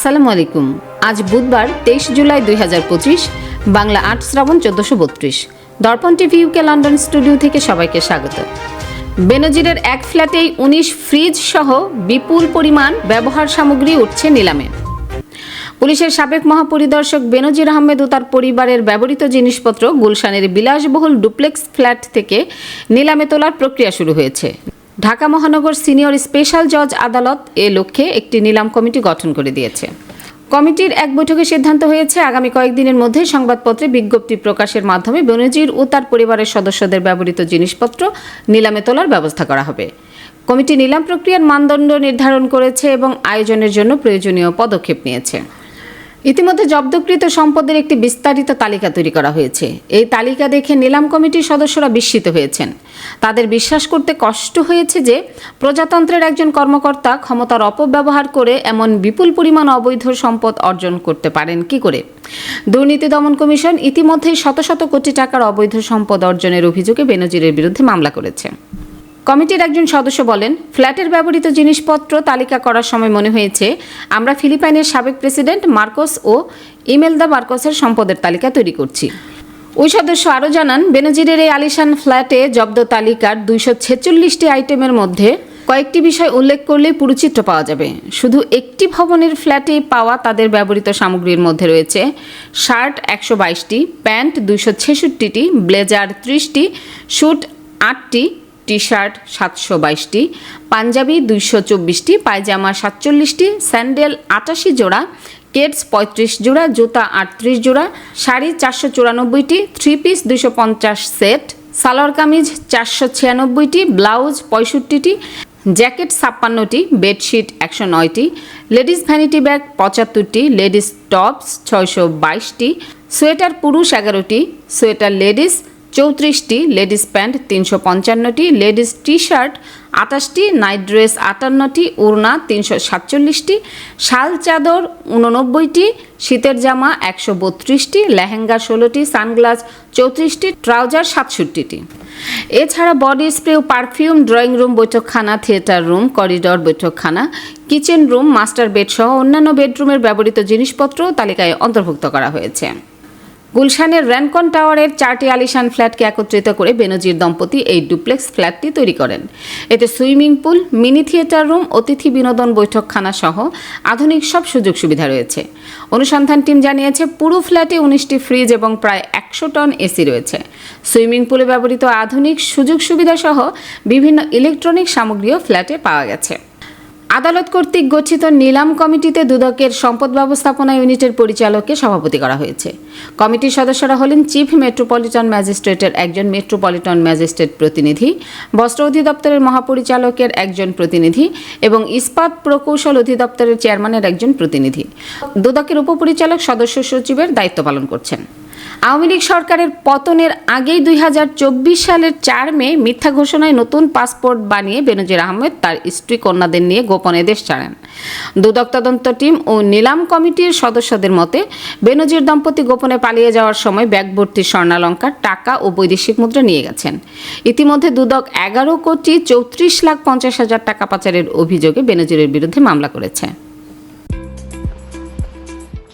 আসসালামু আলাইকুম। আজ বুধবার তেইশ জুলাই দুই হাজার পঁচিশ, বাংলা আট শ্রাবণ চোদ্দশো বত্রিশ। দর্পণ টিভি ইউকে লন্ডন স্টুডিও থেকে সবাইকে স্বাগত। বেনজিরের এক ফ্ল্যাটেই উনিশ ফ্রিজ সহ বিপুল পরিমাণ ব্যবহার সামগ্রী উঠছে নিলামে। পুলিশের সাবেক মহাপরিদর্শক বেনজির আহমেদ ও তার পরিবারের ব্যবহৃত জিনিসপত্র গুলশানের বিলাসবহুল ডুপ্লেক্স ফ্ল্যাট থেকে নিলামে তোলার প্রক্রিয়া শুরু হয়েছে। ঢাকা মহানগর সিনিয়র স্পেশাল জজ আদালত এ লক্ষ্যে একটি নিলাম কমিটি গঠন করে দিয়েছে। কমিটির এক বৈঠকে সিদ্ধান্ত হয়েছে, আগামী কয়েকদিনের মধ্যে সংবাদপত্রে বিজ্ঞপ্তি প্রকাশের মাধ্যমে বেনজির ও তার পরিবারের সদস্যদের ব্যবহৃত জিনিসপত্র নিলামে তোলার ব্যবস্থা করা হবে। কমিটি নিলাম প্রক্রিয়ার মানদণ্ড নির্ধারণ করেছে এবং আয়োজনের জন্য প্রয়োজনীয় পদক্ষেপ নিয়েছে। ইতিমধ্যে জব্দকৃত সম্পদের একটি বিস্তারিত তালিকা তৈরি করা হয়েছে। এই তালিকা দেখে নিলাম কমিটির সদস্যরা বিস্মিত হয়েছেন। তাদের বিশ্বাস করতে কষ্ট হয়েছে যে প্রজাতন্ত্রের একজন কর্মকর্তা ক্ষমতার অপব্যবহার করে এমন বিপুল পরিমাণ অবৈধ সম্পদ অর্জন করতে পারেন কি করে? দুর্নীতি দমন কমিশন ইতিমধ্যেই শত শত কোটি টাকার অবৈধ সম্পদ অর্জনের অভিযোগে বেনজিরের বিরুদ্ধে মামলা করেছে। কমিটির একজন সদস্য বলেন, ফ্ল্যাটের ব্যবহৃত জিনিসপত্র তালিকা করার সময় মনে হয়েছে, আমরা ফিলিপাইনের সাবেক প্রেসিডেন্ট মার্কোস ও ইমেলদা মার্কোসের সম্পদের তালিকা তৈরি করছি। ওই সদস্য আরও জানান, বেনজিরের এই আলিশান ফ্ল্যাটে জব্দ তালিকার দুইশো ছেচল্লিশটি আইটেমের মধ্যে কয়েকটি বিষয় উল্লেখ করলেই পুরুচিত্র পাওয়া যাবে। শুধু একটি ভবনের ফ্ল্যাটে পাওয়া তাদের ব্যবহৃত সামগ্রীর মধ্যে রয়েছে শার্ট একশো বাইশটি, প্যান্ট দুইশো ছেষট্টিটি, ব্লেজার ত্রিশটি, স্যুট আটটি টি শার্ট সাতশো বাইশটি, পাঞ্জাবি দুইশো চব্বিশটি, পায়জামা সাতচল্লিশটি, স্যান্ডেল আটাশি জোড়া কেটস পঁয়ত্রিশ জোড়া, জুতা আটত্রিশ জোড়া, শাড়ি চারশো চুরানব্বইটি, থ্রি পিস দুইশো পঞ্চাশ সেট, সালোয়ার কামিজ চারশো ছিয়ানব্বইটি, ব্লাউজ পঁয়ষট্টিটি, জ্যাকেট ছাপ্পান্নটি, বেডশিট একশো নয়টি, লেডিস ভ্যানিটি ব্যাগ পঁচাত্তরটি, লেডিস টপস ছয়শো বাইশটি, সোয়েটার পুরুষ এগারোটি, সোয়েটার লেডিস চৌত্রিশটি লেডিস প্যান্ট, তিনশো পঞ্চান্নটি লেডিস টি শার্ট আটাশটি নাইট ড্রেস, আটান্নটি উড়না তিনশো সাতচল্লিশটি শাল চাদর উননব্বইটি শীতের জামা, একশো বত্রিশটি লেহেঙ্গা, ষোলোটি সানগ্লাস, চৌত্রিশটি ট্রাউজার, সাতষট্টিটি। এছাড়া বডি স্প্রে ও পারফিউম, ড্রয়িং রুম, বৈঠকখানা, থিয়েটার রুম, করিডর, বৈঠকখানা, কিচেন রুম, মাস্টার বেড সহ অন্যান্য বেডরুমের ব্যবহৃত জিনিসপত্র তালিকায় অন্তর্ভুক্ত করা হয়েছে। গুলশানের র্যানকন টাওয়ারের চারটি আলিশান ফ্ল্যাটকে একত্রিত করে বেনজির দম্পতি এই ডুপ্লেক্স ফ্ল্যাটটি তৈরি করেন। এতে swimming pool, mini theatre room, অতিথি বিনোদন বৈঠকখানা সহ আধুনিক সব সুযোগ সুবিধা রয়েছে। অনুসন্ধান টিম জানিয়েছে, পুরো ফ্ল্যাটে উনিশটি ফ্রিজ এবং প্রায় একশো টন এসি রয়েছে। সুইমিং পুলে ব্যবহৃত আধুনিক সুযোগ সুবিধা সহ বিভিন্ন ইলেকট্রনিক সামগ্রীও ফ্ল্যাটে পাওয়া গেছে। আদালত কর্তৃক গঠিত নিলাম কমিটিতে দুদকের সম্পদ ব্যবস্থাপনা ইউনিটের পরিচালককে সভাপতি করা হয়েছে। কমিটির সদস্যরা হলেন চিফ মেট্রোপলিটন ম্যাজিস্ট্রেটের একজন মেট্রোপলিটন ম্যাজিস্ট্রেট প্রতিনিধি, বস্ত্র অধিদপ্তরের মহাপরিচালকের একজন প্রতিনিধি এবং ইস্পাত প্রকৌশল অধিদপ্তরের চেয়ারম্যানের একজন প্রতিনিধি। দুদকের উপপরিচালক সদস্য সচিবের দায়িত্ব পালন করছেন। আওয়ামী লীগ সরকারের পতনের আগেই দুই হাজার চব্বিশ সালের চার মে মিথ্যা ঘোষণায় নতুন পাসপোর্ট বানিয়ে বেনজির আহমেদ তার স্ত্রী কন্যাদের নিয়ে গোপনে দেশ ছাড়েন। দুদক তদন্ত টিম ও নিলাম কমিটির সদস্যদের মতে, বেনজির দম্পতি গোপনে পালিয়ে যাওয়ার সময় ব্যাগ ভর্তি স্বর্ণালঙ্কার টাকা ও বৈদেশিক মুদ্রা নিয়ে গেছেন। ইতিমধ্যে দুদক এগারো কোটি চৌত্রিশ লাখ পঞ্চাশ হাজার টাকা পাচারের অভিযোগে বেনজিরের বিরুদ্ধে মামলা করেছে।